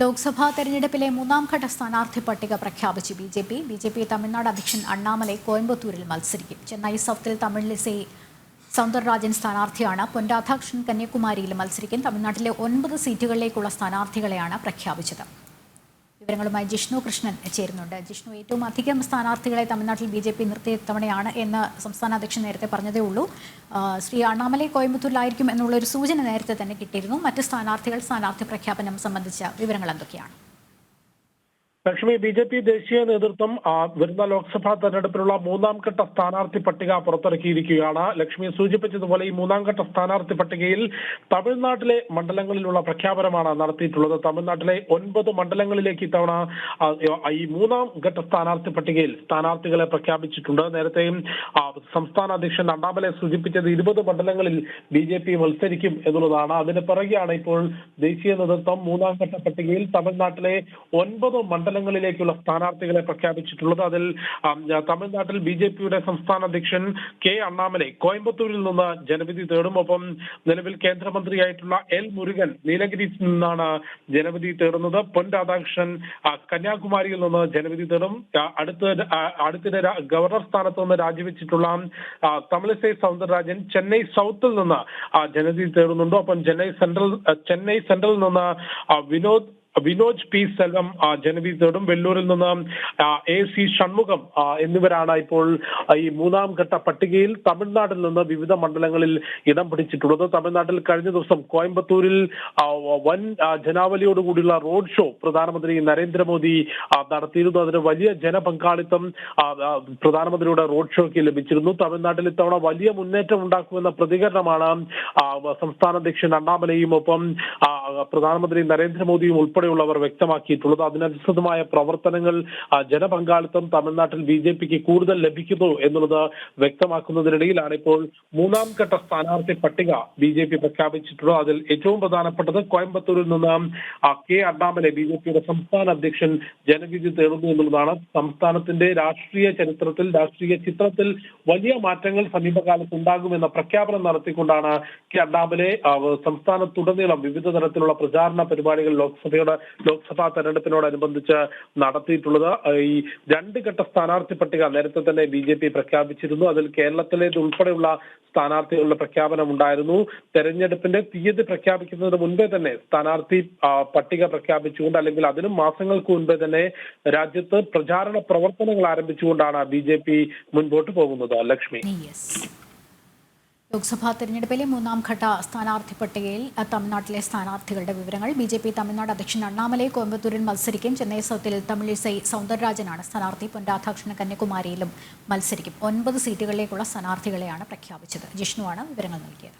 ലോക്സഭാ തെരഞ്ഞെടുപ്പിലെ മൂന്നാം ഘട്ട സ്ഥാനാർത്ഥി പട്ടിക പ്രഖ്യാപിച്ചു B J P. B J P Tamil Nadu അധ്യക്ഷൻ അണ്ണാമലൈ കോയമ്പത്തൂരിൽ മത്സരിക്കും. ചെന്നൈ സൗത്തിൽ തമിഴിലിസൈ സൗന്ദർരാജൻ സ്ഥാനാർത്ഥിയാണ്. പൊൻ രാധാകൃഷ്ണൻ കന്യാകുമാരിയിൽ മത്സരിക്കും. തമിഴ്നാട്ടിലെ ഒൻപത് സീറ്റുകളിലേക്കുള്ള സ്ഥാനാർത്ഥികളെയാണ് പ്രഖ്യാപിച്ചത്. വിവരങ്ങളുമായി ജിഷ്ണു കൃഷ്ണൻ ചേരുന്നുണ്ട്. ജിഷ്ണു ഏറ്റവും അധികം സ്ഥാനാർത്ഥികളെ തമിഴ്നാട്ടിൽ ബി ജെ പി നിർത്തിയ തവണയാണ് എന്ന് സംസ്ഥാന അധ്യക്ഷൻ നേരത്തെ പറഞ്ഞതേ ഉള്ളൂ. ശ്രീ അണ്ണാമലൈ കോയമ്പത്തൂരിലായിരിക്കും എന്നുള്ളൊരു സൂചന നേരത്തെ തന്നെ കിട്ടിയിരുന്നു. മറ്റ് സ്ഥാനാർത്ഥികൾ സ്ഥാനാർത്ഥി പ്രഖ്യാപനം സംബന്ധിച്ച വിവരങ്ങൾ എന്തൊക്കെയാണ്? ലക്ഷ്മി ബി ജെ പി ദേശീയ നേതൃത്വം വരുന്ന ലോക്സഭാ തെരഞ്ഞെടുപ്പിനുള്ള മൂന്നാം ഘട്ട സ്ഥാനാർത്ഥി പട്ടിക പുറത്തിറക്കിയിരിക്കുകയാണ്. ലക്ഷ്മി സൂചിപ്പിച്ചതുപോലെ ഈ മൂന്നാം ഘട്ട സ്ഥാനാർത്ഥി പട്ടികയിൽ തമിഴ്നാട്ടിലെ മണ്ഡലങ്ങളിലുള്ള പ്രഖ്യാപനമാണ് നടത്തിയിട്ടുള്ളത്. തമിഴ്നാട്ടിലെ ഒൻപത് മണ്ഡലങ്ങളിലേക്ക് ഇത്തവണ ഈ മൂന്നാം ഘട്ട സ്ഥാനാർത്ഥി പട്ടികയിൽ സ്ഥാനാർത്ഥികളെ പ്രഖ്യാപിച്ചിട്ടുണ്ട്. നേരത്തെയും സംസ്ഥാന അധ്യക്ഷൻ അണ്ണാമലെ സൂചിപ്പിച്ചത് ഇരുപത് മണ്ഡലങ്ങളിൽ ബി ജെ പി മത്സരിക്കും എന്നുള്ളതാണ്. അതിന് പിറകെയാണ് ഇപ്പോൾ ദേശീയ നേതൃത്വം മൂന്നാം ഘട്ട പട്ടികയിൽ തമിഴ്നാട്ടിലെ ഒൻപത് മണ്ഡലങ്ങളിലേക്കുള്ള സ്ഥാനാർത്ഥികളെ പ്രഖ്യാപിച്ചിട്ടുള്ളത്. അതിൽ തമിഴ്നാട്ടിൽ ബി ജെ പിയുടെ സംസ്ഥാന അധ്യക്ഷൻ കെ അണ്ണാമലൈ കോയമ്പത്തൂരിൽ നിന്ന് ജനവിധി തേടും. ഒപ്പം നിലവിൽ കേന്ദ്രമന്ത്രിയായിട്ടുള്ള എൽ മുരുകൻ നീലഗിരിയിൽ നിന്നാണ് ജനവിധി തേടുന്നത്. പൊൻ രാധാകൃഷ്ണൻ കന്യാകുമാരിയിൽ നിന്ന് ജനവിധി തേടും. അടുത്ത അടുത്ത് അടുത്തിടെ ഗവർണർ സ്ഥാനത്ത് നിന്ന് രാജിവെച്ചിട്ടുള്ള തമിഴിസൈ സൗന്ദരരാജൻ ചെന്നൈ സൗത്തിൽ നിന്ന് ജനവിധി തേടുന്നുണ്ട്. ഒപ്പം ചെന്നൈ സെൻട്രൽ ചെന്നൈ സെൻട്രൽ നിന്ന് വിനോദ് വിനോജ് പി സെൽവം ആ, ജനവിധി തേടും വെല്ലൂരിൽ നിന്ന് എ സി ഷൺമുഖം എന്നിവരാണ് ഇപ്പോൾ ഈ മൂന്നാം ഘട്ട പട്ടികയിൽ തമിഴ്നാട്ടിൽ നിന്ന് വിവിധ മണ്ഡലങ്ങളിൽ ഇടം പിടിച്ചിട്ടുള്ളത്. തമിഴ്നാട്ടിൽ കഴിഞ്ഞ ദിവസം കോയമ്പത്തൂരിൽ വൻ ജനാവലിയോടുകൂടിയുള്ള റോഡ് ഷോ പ്രധാനമന്ത്രി നരേന്ദ്രമോദി നടത്തിയിരുന്നു. അതിന് വലിയ ജനപങ്കാളിത്തം പ്രധാനമന്ത്രിയുടെ റോഡ് ഷോയ്ക്ക് ലഭിച്ചിരുന്നു. തമിഴ്നാട്ടിൽ ഇത്തവണ വലിയ മുന്നേറ്റം ഉണ്ടാക്കുമെന്ന പ്രതികരണമാണ് സംസ്ഥാന അധ്യക്ഷൻ അണ്ണാമലയും ഒപ്പം പ്രധാനമന്ത്രി നരേന്ദ്രമോദിയും ഉൾപ്പെടെയുള്ളവർ വ്യക്തമാക്കിയിട്ടുള്ളത്. അതിനനുസൃതമായ പ്രവർത്തനങ്ങൾ ജനപങ്കാളിത്തം തമിഴ്നാട്ടിൽ ബി ജെ പിക്ക് കൂടുതൽ ലഭിക്കുന്നു എന്നുള്ളത് വ്യക്തമാക്കുന്നതിനിടയിലാണ് ഇപ്പോൾ മൂന്നാം ഘട്ട സ്ഥാനാർത്ഥി പട്ടിക ബി ജെ പി പ്രഖ്യാപിച്ചിട്ടുള്ളത്. അതിൽ ഏറ്റവും പ്രധാനപ്പെട്ടത് കോയമ്പത്തൂരിൽ നിന്ന് കെ അണ്ണാമലെ ബി ജെ പിയുടെ സംസ്ഥാന അധ്യക്ഷൻ ജനവിധി തേടുന്നു എന്നുള്ളതാണ്. സംസ്ഥാനത്തിന്റെ രാഷ്ട്രീയ ചരിത്രത്തിൽ രാഷ്ട്രീയ ചിത്രത്തിൽ വലിയ മാറ്റങ്ങൾ സമീപകാലത്ത് ഉണ്ടാകുമെന്ന പ്രഖ്യാപനം നടത്തിക്കൊണ്ടാണ് കെ അണ്ണാമലെ സംസ്ഥാനത്തുടനീളം വിവിധ തരത്തിലുള്ള പ്രചാരണ പരിപാടികൾ ലോക്സഭയുടെ ലോക്സഭാ തെരഞ്ഞെടുപ്പിനോടനുബന്ധിച്ച് നടത്തിയിട്ടുള്ളത്. ഈ രണ്ട് ഘട്ട സ്ഥാനാർത്ഥി പട്ടിക നേരത്തെ തന്നെ ബി ജെ പി പ്രഖ്യാപിച്ചിരുന്നു. അതിൽ കേരളത്തിലേത് ഉൾപ്പെടെയുള്ള സ്ഥാനാർത്ഥികളുടെ പ്രഖ്യാപനം ഉണ്ടായിരുന്നു. തെരഞ്ഞെടുപ്പിന്റെ തീയതി പ്രഖ്യാപിക്കുന്നതിന് മുൻപേ തന്നെ സ്ഥാനാർത്ഥി പട്ടിക പ്രഖ്യാപിച്ചുകൊണ്ട് അല്ലെങ്കിൽ അതിനും മാസങ്ങൾക്ക് മുൻപേ തന്നെ രാജ്യത്ത് പ്രചാരണ പ്രവർത്തനങ്ങൾ ആരംഭിച്ചുകൊണ്ടാണ് ബി ജെ പി മുൻപോട്ട് പോകുന്നത്. ലക്ഷ്മി. ലോക്സഭാ തെരഞ്ഞെടുപ്പിലെ മൂന്നാം ഘട്ട സ്ഥാനാർത്ഥി പട്ടികയിൽ തമിഴ്നാട്ടിലെ സ്ഥാനാർത്ഥികളുടെ വിവരങ്ങൾ. ബി ജെ പി തമിഴ്നാട് അധ്യക്ഷൻ അണ്ണാമലൈ കോയമ്പത്തൂരിൽ മത്സരിക്കും. ചെന്നൈ സൗത്തിൽ തമിഴിസൈ സൗന്ദരരാജനാണ് സ്ഥാനാർത്ഥി. പൊൻ രാധാകൃഷ്ണൻ കന്യാകുമാരിയിലും മത്സരിക്കും. ഒൻപത് സീറ്റുകളിലേക്കുള്ള സ്ഥാനാർത്ഥികളെയാണ് പ്രഖ്യാപിച്ചത്. ജിഷ്ണുവാണ് വിവരങ്ങൾ നൽകിയത്.